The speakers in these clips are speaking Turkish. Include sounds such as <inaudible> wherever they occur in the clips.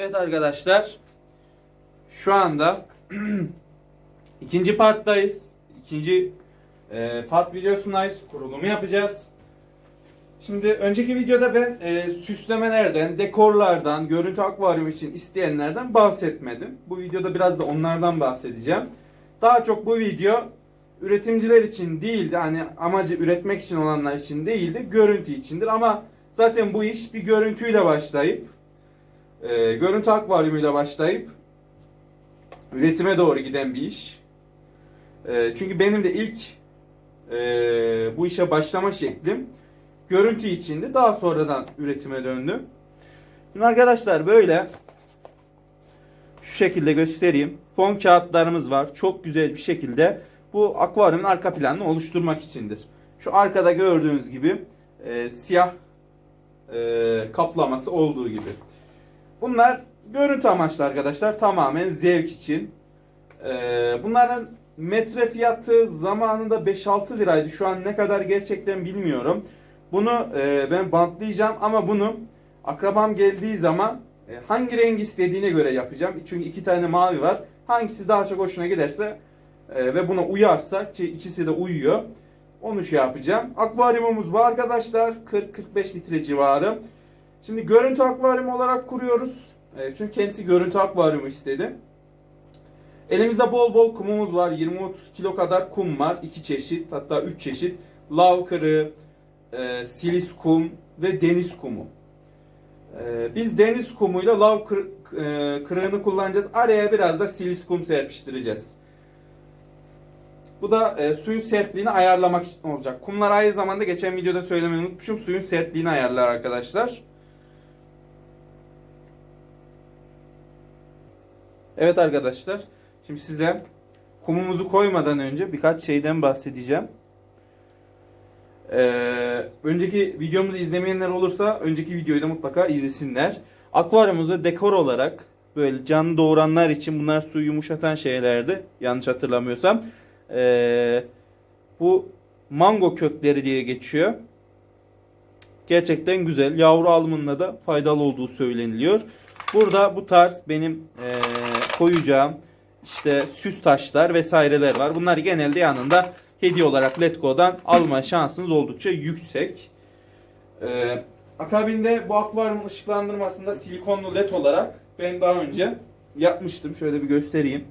Evet arkadaşlar. Şu anda <clears throat> ikinci parttayız. İkinci e, part videosundayız. Kurulumu yapacağız. Şimdi önceki videoda ben e, süslemelerden, dekorlardan, görüntü akvaryum için isteyenlerden bahsetmedim. Bu videoda biraz da onlardan bahsedeceğim. Daha çok bu video üretimciler için değildi. Hani amacı üretmek için olanlar için değildi. Görüntü içindir ama zaten bu iş bir görüntüyle başlayıp e, görüntü akvaryumuyla başlayıp üretime doğru giden bir iş. E, çünkü benim de ilk e, bu işe başlama şeklim görüntü içindi. Daha sonradan üretime döndüm. Şimdi arkadaşlar böyle şu şekilde göstereyim. Fon kağıtlarımız var. Çok güzel bir şekilde bu akvaryumun arka planını oluşturmak içindir. Şu arkada gördüğünüz gibi e, siyah e, kaplaması olduğu gibi. Bunlar görüntü amaçlı arkadaşlar. Tamamen zevk için. E, bunların metre fiyatı zamanında 5-6 liraydı. Şu an ne kadar gerçekten bilmiyorum. Bunu e, ben bantlayacağım ama bunu akrabam geldiği zaman e, hangi renk istediğine göre yapacağım. Çünkü iki tane mavi var. Hangisi daha çok hoşuna giderse e, ve buna uyarsa ki ikisi de uyuyor. Onu şey yapacağım. Akvaryumumuz var arkadaşlar. 40-45 litre civarı. Şimdi görüntü akvaryumu olarak kuruyoruz. E, çünkü kendisi görüntü akvaryumu istedi. Elimizde bol bol kumumuz var. 20-30 kilo kadar kum var. iki çeşit hatta 3 çeşit. Lav kırığı, e, silis kum ve deniz kumu. E, biz deniz kumuyla lav kır, e, kırığını kullanacağız. Araya biraz da silis kum serpiştireceğiz. Bu da e, suyun sertliğini ayarlamak için olacak. Kumlar aynı zamanda geçen videoda söylemeyi unutmuşum. Suyun sertliğini ayarlar arkadaşlar. Evet arkadaşlar. Şimdi size kumumuzu koymadan önce birkaç şeyden bahsedeceğim. Ee, önceki videomuzu izlemeyenler olursa önceki videoyu da mutlaka izlesinler. Akvaryumumuzu dekor olarak böyle canlı doğuranlar için bunlar suyu yumuşatan şeylerdi. Yanlış hatırlamıyorsam. Ee, bu mango kökleri diye geçiyor. Gerçekten güzel. Yavru alımında da faydalı olduğu söyleniliyor. Burada bu tarz benim ee, koyacağım işte süs taşlar vesaireler var. Bunlar genelde yanında hediye olarak Letgo'dan alma şansınız oldukça yüksek. Ee, akabinde bu akvaryum ışıklandırmasında silikonlu led olarak ben daha önce yapmıştım. Şöyle bir göstereyim.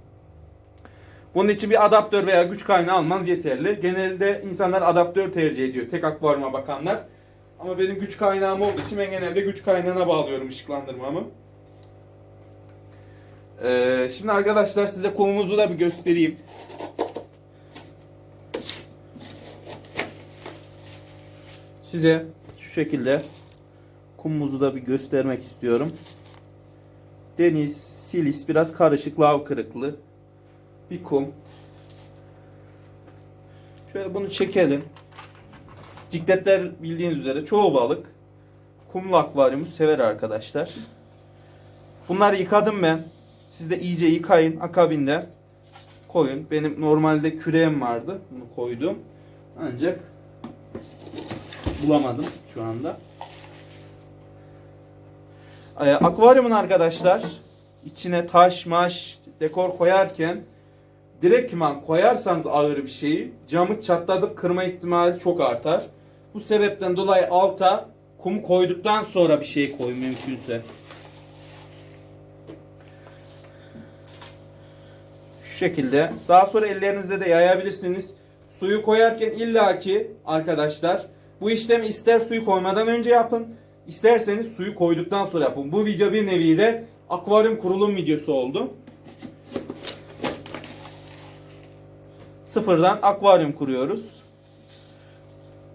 Bunun için bir adaptör veya güç kaynağı almanız yeterli. Genelde insanlar adaptör tercih ediyor. Tek akvaryuma bakanlar. Ama benim güç kaynağım olduğu için ben genelde güç kaynağına bağlıyorum ışıklandırmamı. Ee, şimdi arkadaşlar size kumumuzu da bir göstereyim. Size şu şekilde kumumuzu da bir göstermek istiyorum. Deniz, silis, biraz karışık, lav kırıklı bir kum. Şöyle bunu çekelim. Cikletler bildiğiniz üzere çoğu balık kumlu akvaryumu sever arkadaşlar. Bunları yıkadım ben. Siz de iyice yıkayın. Akabinde koyun. Benim normalde küreğim vardı. Bunu koydum. Ancak bulamadım şu anda. Ee, akvaryumun arkadaşlar içine taş maş dekor koyarken direktman koyarsanız ağır bir şeyi camı çatlatıp kırma ihtimali çok artar. Bu sebepten dolayı alta kum koyduktan sonra bir şey koy mümkünse. Şekilde. Daha sonra ellerinizle de yayabilirsiniz. Suyu koyarken illaki arkadaşlar bu işlemi ister suyu koymadan önce yapın, isterseniz suyu koyduktan sonra yapın. Bu video bir nevi de akvaryum kurulum videosu oldu. Sıfırdan akvaryum kuruyoruz.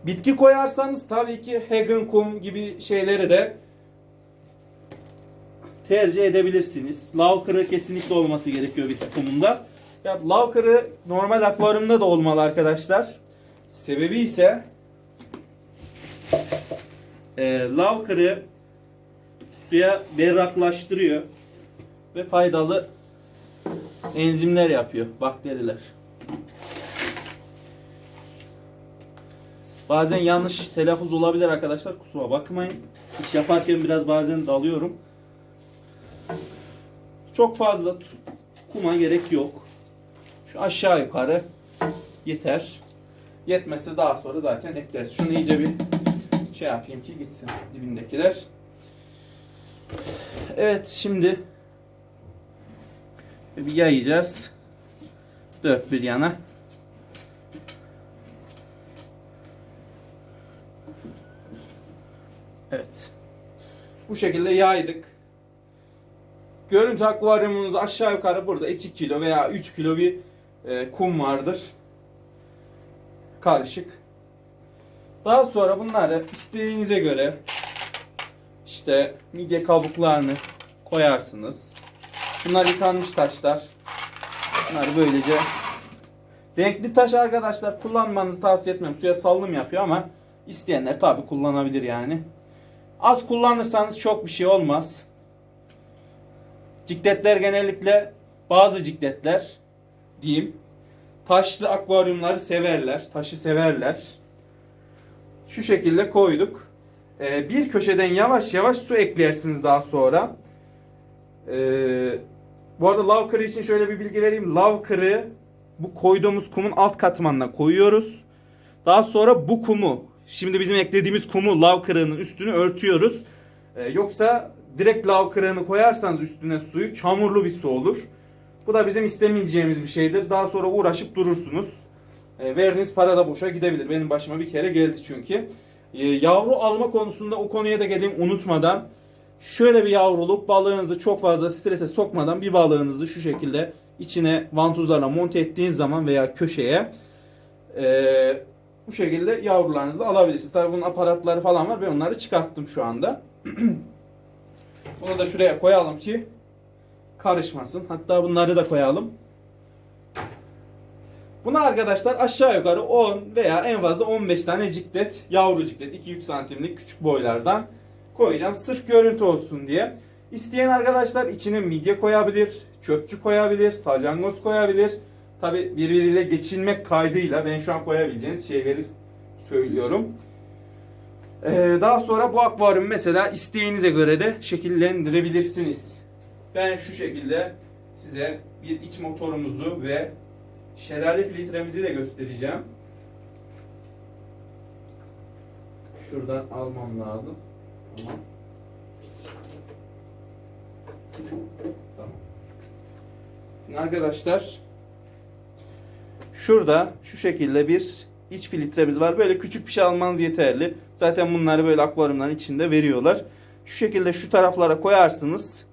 Bitki koyarsanız tabii ki Hagen kum gibi şeyleri de tercih edebilirsiniz. Lav kırığı kesinlikle olması gerekiyor bitki kumunda. Ya, lav kırığı normal akvaryumda da olmalı arkadaşlar. Sebebi ise e, lav kırığı suya berraklaştırıyor ve faydalı enzimler yapıyor bakteriler. Bazen yanlış telaffuz olabilir arkadaşlar kusura bakmayın. İş yaparken biraz bazen dalıyorum. Çok fazla kuma gerek yok. Şu aşağı yukarı yeter. Yetmesi daha sonra zaten ekleriz. Şunu iyice bir şey yapayım ki gitsin dibindekiler. Evet şimdi bir yayacağız. Dört bir yana. Evet. Bu şekilde yaydık. Görüntü akvaryumunuz aşağı yukarı burada 2 kilo veya 3 kilo bir e, kum vardır. Karışık. Daha sonra bunları istediğinize göre işte midye kabuklarını koyarsınız. Bunlar yıkanmış taşlar. Bunları böylece renkli taş arkadaşlar kullanmanızı tavsiye etmem. Suya sallım yapıyor ama isteyenler tabi kullanabilir yani. Az kullanırsanız çok bir şey olmaz. Cikletler genellikle bazı cikletler diyeyim taşlı akvaryumları severler. Taşı severler. Şu şekilde koyduk. Ee, bir köşeden yavaş yavaş su eklersiniz daha sonra. Ee, bu arada lav kırığı için şöyle bir bilgi vereyim. Lav kırığı bu koyduğumuz kumun alt katmanına koyuyoruz. Daha sonra bu kumu, şimdi bizim eklediğimiz kumu lav kırığının üstünü örtüyoruz. Ee, yoksa direkt lav kırığını koyarsanız üstüne suyu çamurlu bir su olur. Bu da bizim istemeyeceğimiz bir şeydir. Daha sonra uğraşıp durursunuz. E, verdiğiniz para da boşa gidebilir. Benim başıma bir kere geldi çünkü. E, yavru alma konusunda o konuya da geleyim unutmadan. Şöyle bir yavruluk balığınızı çok fazla strese sokmadan bir balığınızı şu şekilde içine vantuzlarla monte ettiğiniz zaman veya köşeye e, bu şekilde yavrularınızı da alabilirsiniz. Tabii bunun aparatları falan var. Ben onları çıkarttım şu anda. <clears throat> Bunu da şuraya koyalım ki karışmasın. Hatta bunları da koyalım. Buna arkadaşlar aşağı yukarı 10 veya en fazla 15 tane ciklet, yavru ciklet 2-3 santimlik küçük boylardan koyacağım. Sırf görüntü olsun diye. İsteyen arkadaşlar içine midye koyabilir, çöpçü koyabilir, salyangoz koyabilir. Tabi birbiriyle geçinmek kaydıyla ben şu an koyabileceğiniz şeyleri söylüyorum. Ee, daha sonra bu akvaryumu mesela isteğinize göre de şekillendirebilirsiniz. Ben şu şekilde size bir iç motorumuzu ve şelale filtremizi de göstereceğim. Şuradan almam lazım. Tamam. Şimdi arkadaşlar şurada şu şekilde bir iç filtremiz var. Böyle küçük bir şey almanız yeterli. Zaten bunları böyle akvaryumların içinde veriyorlar. Şu şekilde şu taraflara koyarsınız.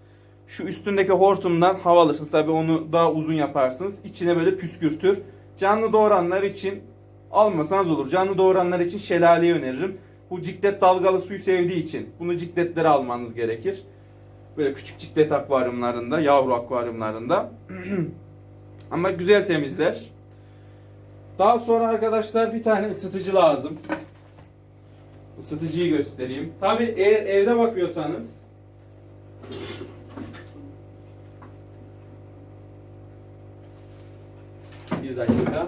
Şu üstündeki hortumdan hava alırsınız. Tabi onu daha uzun yaparsınız. İçine böyle püskürtür. Canlı doğuranlar için almasanız olur. Canlı doğuranlar için şelaleyi öneririm. Bu ciklet dalgalı suyu sevdiği için bunu cikletlere almanız gerekir. Böyle küçük ciklet akvaryumlarında, yavru akvaryumlarında. <clears throat> Ama güzel temizler. Daha sonra arkadaşlar bir tane ısıtıcı lazım. Isıtıcıyı göstereyim. Tabi eğer evde bakıyorsanız Bir dakika.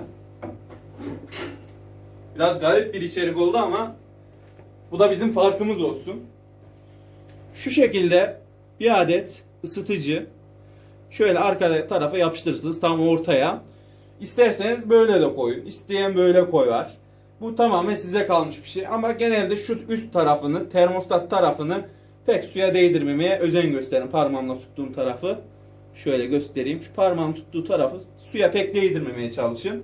Biraz garip bir içerik oldu ama bu da bizim farkımız olsun. Şu şekilde bir adet ısıtıcı şöyle arka tarafa yapıştırırsınız tam ortaya. İsterseniz böyle de koyun. İsteyen böyle koyar. Bu tamamen size kalmış bir şey. Ama genelde şu üst tarafını, termostat tarafını pek suya değdirmemeye özen gösterin. Parmağımla tuttuğum tarafı. Şöyle göstereyim. Şu parmağım tuttuğu tarafı suya pek değdirmemeye çalışın.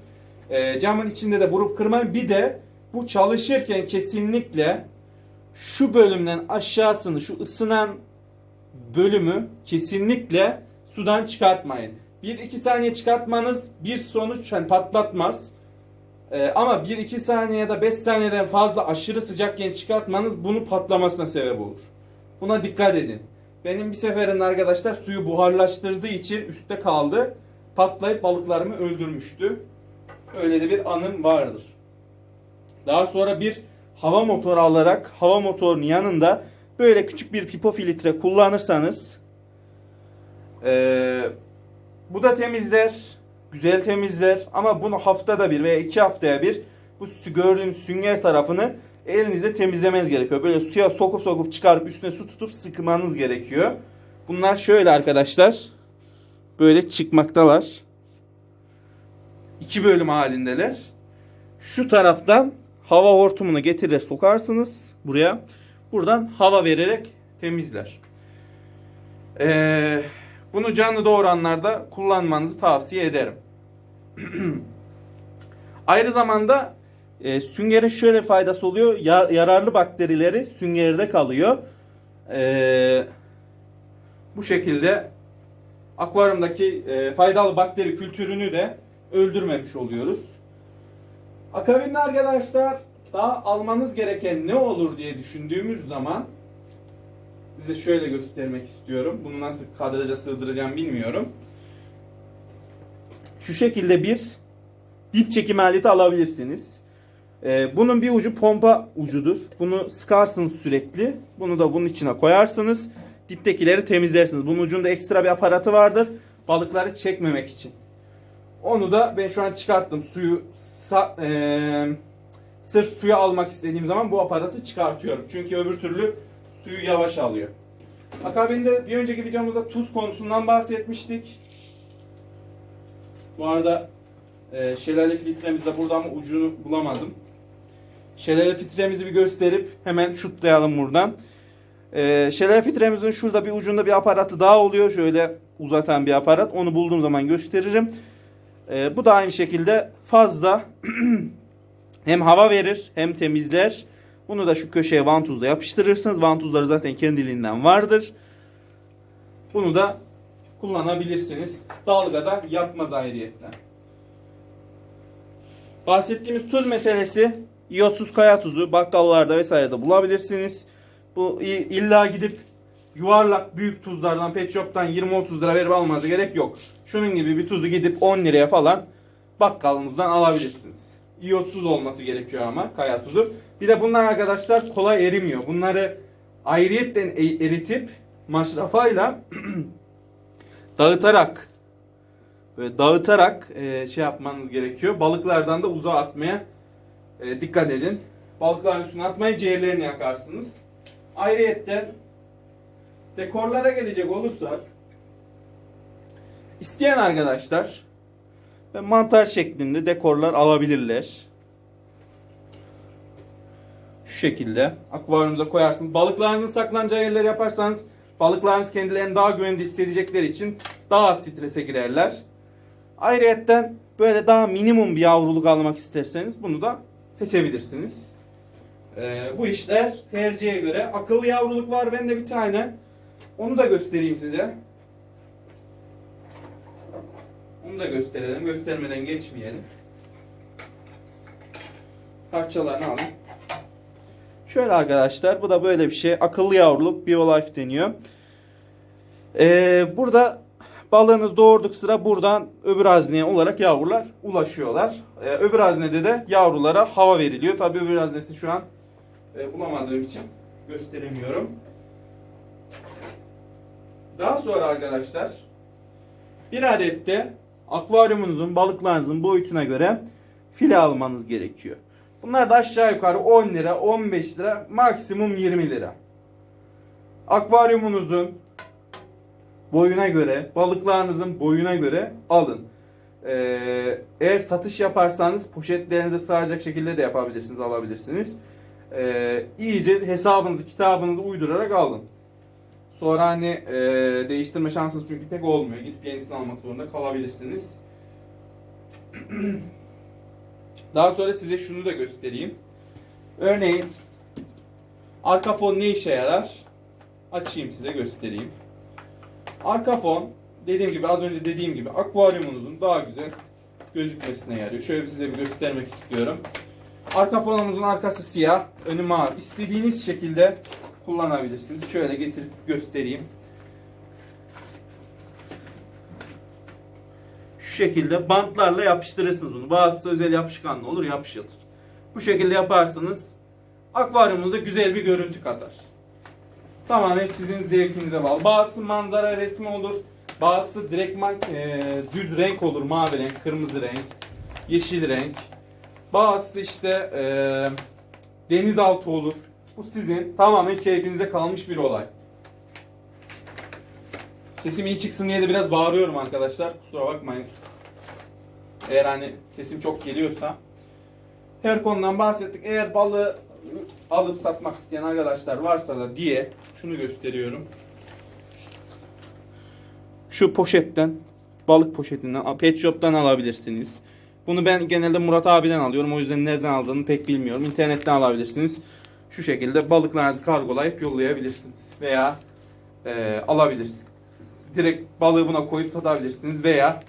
Ee, camın içinde de vurup kırmayın. Bir de bu çalışırken kesinlikle şu bölümden aşağısını, şu ısınan bölümü kesinlikle sudan çıkartmayın. 1-2 saniye çıkartmanız bir sonuç yani patlatmaz. Ee, ama 1-2 saniye ya da 5 saniyeden fazla aşırı sıcakken çıkartmanız bunu patlamasına sebep olur. Buna dikkat edin. Benim bir seferinde arkadaşlar suyu buharlaştırdığı için üstte kaldı. Patlayıp balıklarımı öldürmüştü. Öyle de bir anım vardır. Daha sonra bir hava motoru alarak hava motorunun yanında böyle küçük bir pipo filtre kullanırsanız eee, bu da temizler. Güzel temizler. Ama bunu haftada bir veya iki haftaya bir bu gördüğünüz sünger tarafını elinizle temizlemeniz gerekiyor. Böyle suya sokup sokup çıkarıp üstüne su tutup sıkmanız gerekiyor. Bunlar şöyle arkadaşlar. Böyle çıkmaktalar. İki bölüm halindeler. Şu taraftan hava hortumunu getirir sokarsınız buraya. Buradan hava vererek temizler. Ee, bunu canlı doğuranlarda kullanmanızı tavsiye ederim. <clears throat> Ayrı zamanda e, süngerin şöyle faydası oluyor. Ya- yararlı bakterileri süngerde kalıyor. Ee, bu şekilde akvaryumdaki e, faydalı bakteri kültürünü de öldürmemiş oluyoruz. Akabinde arkadaşlar daha almanız gereken ne olur diye düşündüğümüz zaman size şöyle göstermek istiyorum. Bunu nasıl kadraja sığdıracağım bilmiyorum. Şu şekilde bir dip çekim aleti alabilirsiniz. Ee, bunun bir ucu pompa ucudur. Bunu sıkarsınız sürekli. Bunu da bunun içine koyarsınız. Diptekileri temizlersiniz. Bunun ucunda ekstra bir aparatı vardır. Balıkları çekmemek için. Onu da ben şu an çıkarttım. Suyu sa- eee, sırf suya almak istediğim zaman bu aparatı çıkartıyorum. Çünkü öbür türlü suyu yavaş alıyor. Akabinde bir önceki videomuzda tuz konusundan bahsetmiştik. Bu arada e, şelale filtremizde buradan mı ucunu bulamadım. Şelale filtremizi bir gösterip hemen şutlayalım buradan. E, şelale filtremizin şurada bir ucunda bir aparatı daha oluyor. Şöyle uzatan bir aparat. Onu bulduğum zaman gösteririm. E, bu da aynı şekilde fazla <clears throat> hem hava verir hem temizler. Bunu da şu köşeye vantuzla yapıştırırsınız. Vantuzları zaten kendiliğinden vardır. Bunu da kullanabilirsiniz. Dalgada yapmaz ayrıyetten. Bahsettiğimiz tuz meselesi iyotsuz kaya tuzu bakkallarda vesairede bulabilirsiniz. Bu illa gidip yuvarlak büyük tuzlardan pet shop'tan 20-30 lira verip almanıza gerek yok. Şunun gibi bir tuzu gidip 10 liraya falan bakkalınızdan alabilirsiniz. İyotsuz olması gerekiyor ama kaya tuzu. Bir de bunlar arkadaşlar kolay erimiyor. Bunları ayrıyetten e- eritip maşrafayla <clears throat> dağıtarak böyle dağıtarak e, şey yapmanız gerekiyor. Balıklardan da uzağa atmaya e, dikkat edin. Balıkların üstüne atmayın ciğerlerini yakarsınız. Ayrıyetten dekorlara gelecek olursak isteyen arkadaşlar ve mantar şeklinde dekorlar alabilirler. Şu şekilde akvaryumuza koyarsınız. Balıklarınızın saklanacağı yerler yaparsanız balıklarınız kendilerini daha güvende hissedecekleri için daha az strese girerler. Ayrıyetten böyle daha minimum bir yavruluk almak isterseniz bunu da seçebilirsiniz. Ee, bu işler tercihe göre. Akıllı yavruluk var bende bir tane. Onu da göstereyim size. Onu da gösterelim. Göstermeden geçmeyelim. Parçalarını alın. Şöyle arkadaşlar bu da böyle bir şey. Akıllı yavruluk BioLife deniyor. Ee, burada balığınız doğurduk sıra buradan öbür hazneye olarak yavrular ulaşıyorlar. Ee, öbür haznede de yavrulara hava veriliyor. Tabii öbür haznesi şu an e, bulamadığım için gösteremiyorum. Daha sonra arkadaşlar bir adet de akvaryumunuzun balıklarınızın boyutuna göre file almanız gerekiyor. Bunlar da aşağı yukarı 10 lira, 15 lira, maksimum 20 lira. Akvaryumunuzun boyuna göre, balıklarınızın boyuna göre alın. Ee, eğer satış yaparsanız poşetlerinize sığacak şekilde de yapabilirsiniz, alabilirsiniz. Ee, iyice hesabınızı, kitabınızı uydurarak alın. Sonra hani e, değiştirme şansınız çünkü pek olmuyor. Gidip yenisini almak zorunda kalabilirsiniz. <clears throat> Daha sonra size şunu da göstereyim. Örneğin arka fon ne işe yarar? Açayım size göstereyim. Arka fon dediğim gibi az önce dediğim gibi akvaryumunuzun daha güzel gözükmesine yarıyor. Şöyle size bir göstermek istiyorum. Arka fonumuzun arkası siyah, önü mavi. İstediğiniz şekilde kullanabilirsiniz. Şöyle getirip göstereyim. Şu şekilde bantlarla yapıştırırsınız bunu. Bazısı özel yapışkanlı olur, yapışılır. Bu şekilde yaparsınız. Akvaryumunuza güzel bir görüntü katar. Tamamen sizin zevkinize bağlı. Bazısı manzara resmi olur. Bazısı direktman e, düz renk olur. Mavi renk, kırmızı renk, yeşil renk. Bazısı işte e, denizaltı olur. Bu sizin tamamen keyfinize kalmış bir olay. Sesim iyi çıksın diye de biraz bağırıyorum arkadaşlar. Kusura bakmayın. Eğer hani sesim çok geliyorsa. Her konudan bahsettik. Eğer balığı alıp satmak isteyen arkadaşlar varsa da diye şunu gösteriyorum. Şu poşetten, balık poşetinden, pet shop'tan alabilirsiniz. Bunu ben genelde Murat abiden alıyorum. O yüzden nereden aldığını pek bilmiyorum. İnternetten alabilirsiniz. Şu şekilde balıklarınızı kargolayıp yollayabilirsiniz. Veya e, alabilirsiniz. Direkt balığı buna koyup satabilirsiniz. Veya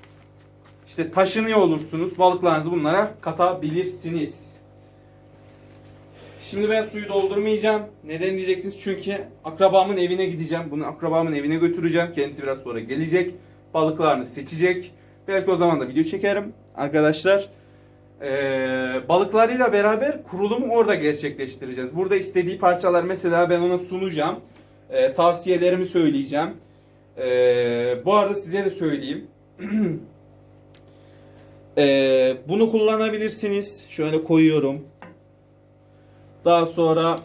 işte taşınıyor olursunuz. Balıklarınızı bunlara katabilirsiniz. Şimdi ben suyu doldurmayacağım. Neden diyeceksiniz? Çünkü akrabamın evine gideceğim. Bunu akrabamın evine götüreceğim. Kendisi biraz sonra gelecek. Balıklarını seçecek. Belki o zaman da video çekerim arkadaşlar. Ee, balıklarıyla beraber kurulumu orada gerçekleştireceğiz. Burada istediği parçalar mesela ben ona sunacağım. Ee, tavsiyelerimi söyleyeceğim. Ee, bu arada size de söyleyeyim. <clears throat> Ee, bunu kullanabilirsiniz. Şöyle koyuyorum. Daha sonra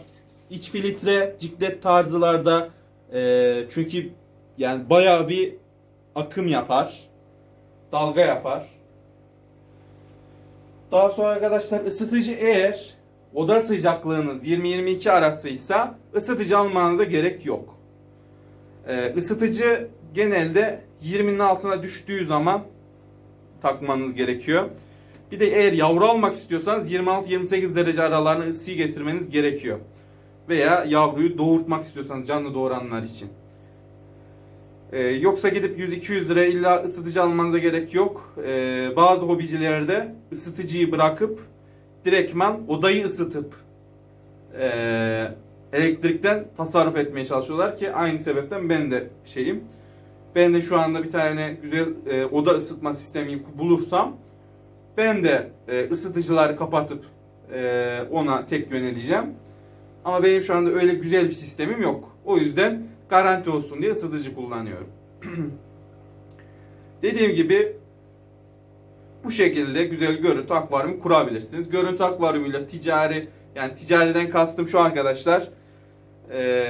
iç filtre ciklet tarzılarda e, çünkü yani bayağı bir akım yapar. Dalga yapar. Daha sonra arkadaşlar ısıtıcı eğer oda sıcaklığınız 20-22 arasıysa ısıtıcı almanıza gerek yok. Ee, ısıtıcı genelde 20'nin altına düştüğü zaman takmanız gerekiyor. Bir de eğer yavru almak istiyorsanız 26-28 derece aralarına ısıyı getirmeniz gerekiyor. Veya yavruyu doğurtmak istiyorsanız canlı doğuranlar için. Ee, yoksa gidip 100-200 liraya illa ısıtıcı almanıza gerek yok. Ee, bazı hobicilerde ısıtıcıyı bırakıp direktman odayı ısıtıp ee, elektrikten tasarruf etmeye çalışıyorlar ki aynı sebepten ben de şeyim. Ben de şu anda bir tane güzel e, oda ısıtma sistemi bulursam ben de e, ısıtıcıları kapatıp e, ona tek yöneleceğim. Ama benim şu anda öyle güzel bir sistemim yok. O yüzden garanti olsun diye ısıtıcı kullanıyorum. <clears throat> Dediğim gibi bu şekilde güzel görüntü akvaryumu kurabilirsiniz. Görüntü akvaryumuyla ticari yani ticariden kastım şu arkadaşlar e,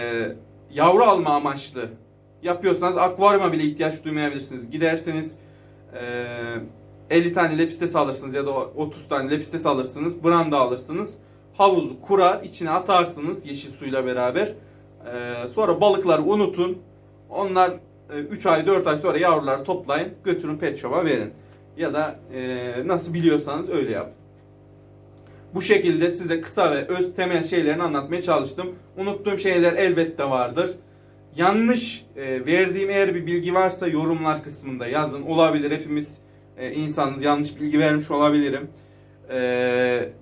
yavru alma amaçlı yapıyorsanız akvaryuma bile ihtiyaç duymayabilirsiniz. Giderseniz e, 50 tane lepistes alırsınız ya da 30 tane lepistes alırsınız. Branda alırsınız. Havuzu kurar, içine atarsınız yeşil suyla beraber. E, sonra balıkları unutun. Onlar 3 ay 4 ay sonra yavruları toplayın. Götürün pet shop'a verin. Ya da e, nasıl biliyorsanız öyle yapın. Bu şekilde size kısa ve öz temel şeylerini anlatmaya çalıştım. Unuttuğum şeyler elbette vardır. Yanlış e, verdiğim eğer bir bilgi varsa yorumlar kısmında yazın. Olabilir hepimiz e, insanız. Yanlış bilgi vermiş olabilirim. E,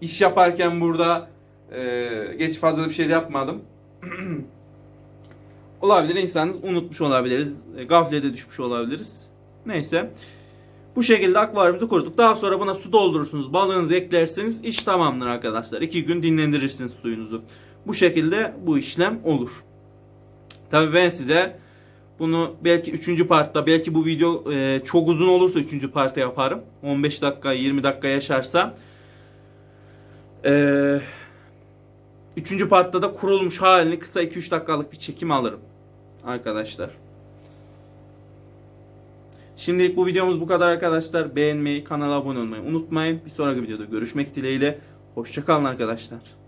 iş yaparken burada e, geç fazla bir şey de yapmadım. <clears throat> olabilir insanız. Unutmuş olabiliriz. E, gaflete düşmüş olabiliriz. Neyse. Bu şekilde akvaryumuzu kurduk. Daha sonra buna su doldurursunuz. Balığınızı eklersiniz. İş tamamdır arkadaşlar. 2 gün dinlendirirsiniz suyunuzu. Bu şekilde bu işlem olur. Tabii ben size bunu belki 3. partta belki bu video e, çok uzun olursa 3. partta yaparım. 15 dakika 20 dakika yaşarsa. E, 3. partta da kurulmuş halini kısa 2-3 dakikalık bir çekim alırım. Arkadaşlar. Şimdilik bu videomuz bu kadar arkadaşlar. Beğenmeyi, kanala abone olmayı unutmayın. Bir sonraki videoda görüşmek dileğiyle. Hoşçakalın arkadaşlar.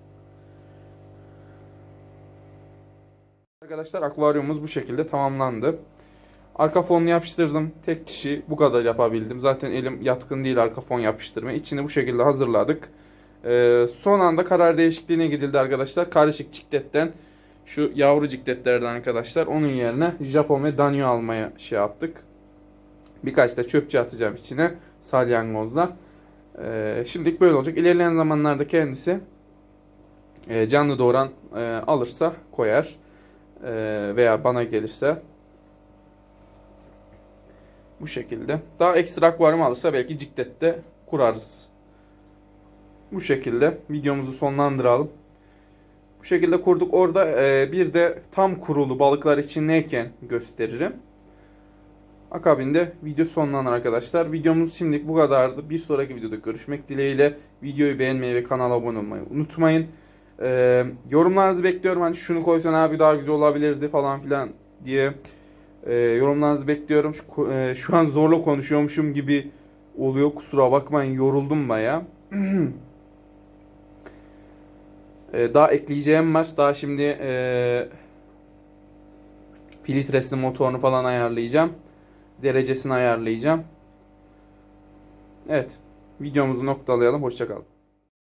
Arkadaşlar akvaryumumuz bu şekilde tamamlandı. Arka fonunu yapıştırdım. Tek kişi bu kadar yapabildim. Zaten elim yatkın değil arka fon yapıştırmaya. İçini bu şekilde hazırladık. Ee, son anda karar değişikliğine gidildi arkadaşlar. Karışık cikletten şu yavru cikletlerden arkadaşlar onun yerine Japon ve Danio almaya şey yaptık. Birkaç da çöpçü atacağım içine salyangozla. Ee, şimdilik böyle olacak. İlerleyen zamanlarda kendisi e, canlı doğuran e, alırsa koyar. E, veya bana gelirse bu şekilde. Daha ekstra akvaryum alırsa belki ciklette kurarız. Bu şekilde videomuzu sonlandıralım. Bu şekilde kurduk. Orada e, bir de tam kurulu balıklar için neyken gösteririm. Akabinde video sonlanır arkadaşlar. Videomuz şimdilik bu kadardı. Bir sonraki videoda görüşmek dileğiyle. Videoyu beğenmeyi ve kanala abone olmayı unutmayın. Ee, yorumlarınızı bekliyorum. Hani şunu koysan abi daha güzel olabilirdi falan filan diye. Ee, yorumlarınızı bekliyorum. Şu, e, şu an zorla konuşuyormuşum gibi oluyor. Kusura bakmayın yoruldum baya. <clears throat> Ee, daha ekleyeceğim var. Daha şimdi e, filtresini, motorunu falan ayarlayacağım. Derecesini ayarlayacağım. Evet. Videomuzu noktalayalım. Hoşçakalın.